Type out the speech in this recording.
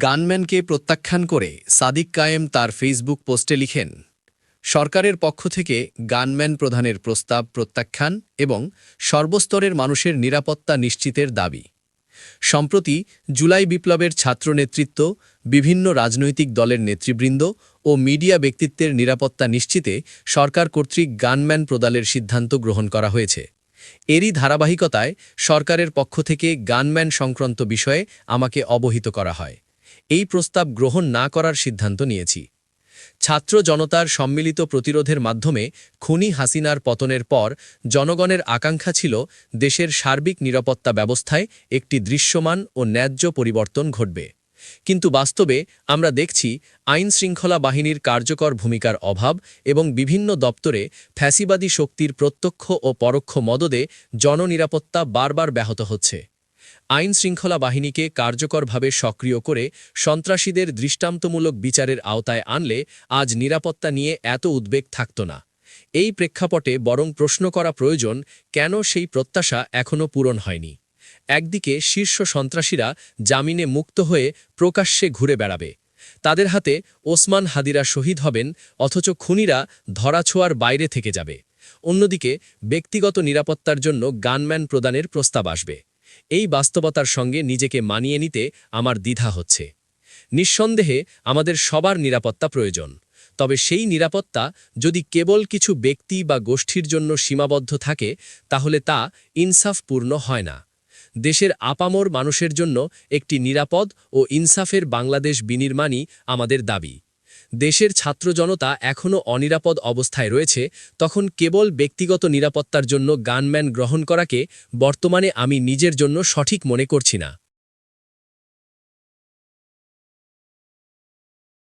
গানম্যানকে প্রত্যাখ্যান করে সাদিক কায়েম তার ফেসবুক পোস্টে লিখেন, সরকারের পক্ষ থেকে গানম্যান প্রধানের প্রস্তাব প্রত্যাখ্যান এবং সর্বস্তরের মানুষের নিরাপত্তা নিশ্চিতের দাবি। সম্প্রতি জুলাই বিপ্লবের ছাত্র নেতৃত্ব, বিভিন্ন রাজনৈতিক দলের নেতৃবৃন্দ ও মিডিয়া ব্যক্তিত্বের নিরাপত্তা নিশ্চিতে সরকার কর্তৃক গানম্যান প্রদানের সিদ্ধান্ত গ্রহণ করা হয়েছে। এরই ধারাবাহিকতায় সরকারের পক্ষ থেকে গানম্যান সংক্রান্ত বিষয়ে আমাকে অবহিত করা হয়। এই প্রস্তাব গ্রহণ না করার সিদ্ধান্ত নিয়েছি। ছাত্র জনতার সম্মিলিত প্রতিরোধের মাধ্যমে খুনি হাসিনার পতনের পর জনগণের আকাঙ্ক্ষা ছিল দেশের সার্বিক নিরাপত্তা ব্যবস্থায় একটি দৃশ্যমান ও ন্যায্য পরিবর্তন ঘটবে। কিন্তু বাস্তবে আমরা দেখছি আইন শৃঙ্খলা বাহিনীর কার্যকর ভূমিকার অভাব এবং বিভিন্ন দপ্তরে ফ্যাসিবাদী শক্তির প্রত্যক্ষ ও পরোক্ষ মদদে জননিরাপত্তা বারবার ব্যাহত হচ্ছে। আইন শৃঙ্খলা বাহিনীকে কার্যকরভাবে সক্রিয় করে সন্ত্রাসীদের দৃষ্টান্তমূলক বিচারের আওতায় আনলে আজ নিরাপত্তা নিয়ে এত উদ্বেগ থাকত না। এই প্রেক্ষাপটে বরং প্রশ্ন করা প্রয়োজন, কেন সেই প্রত্যাশা এখনও পূরণ হয়নি? একদিকে শীর্ষ সন্ত্রাসীরা জামিনে মুক্ত হয়ে প্রকাশ্যে ঘুরে বেড়াবে। তাদের হাতে ওসমান হাদিরা শহীদ হবেন, অথচ খুনিরা ধরাছোঁয়ার বাইরে থেকে যাবে। অন্যদিকে ব্যক্তিগত নিরাপত্তার জন্য গানম্যান প্রদানের প্রস্তাব আসবে। এই বাস্তবতার সঙ্গে নিজেকে মানিয়ে নিতে আমার দ্বিধা হচ্ছে। নিঃসন্দেহে আমাদের সবার নিরাপত্তা প্রয়োজন। তবে সেই নিরাপত্তা যদি কেবল কিছু ব্যক্তি বা গোষ্ঠীর জন্য সীমাবদ্ধ থাকে, তাহলে তা ইনসাফপূর্ণ হয় না। দেশের আপামর মানুষের জন্য একটি নিরাপদ ও ইনসাফের বাংলাদেশ বিনির্মাণই আমাদের দাবি। দেশের ছাত্র জনতা এখনও অনিরাপদ অবস্থায় রয়েছে, তখন কেবল ব্যক্তিগত নিরাপত্তার জন্য গানম্যান গ্রহণ করাকে বর্তমানে আমি নিজের জন্য সঠিক মনে করছি না।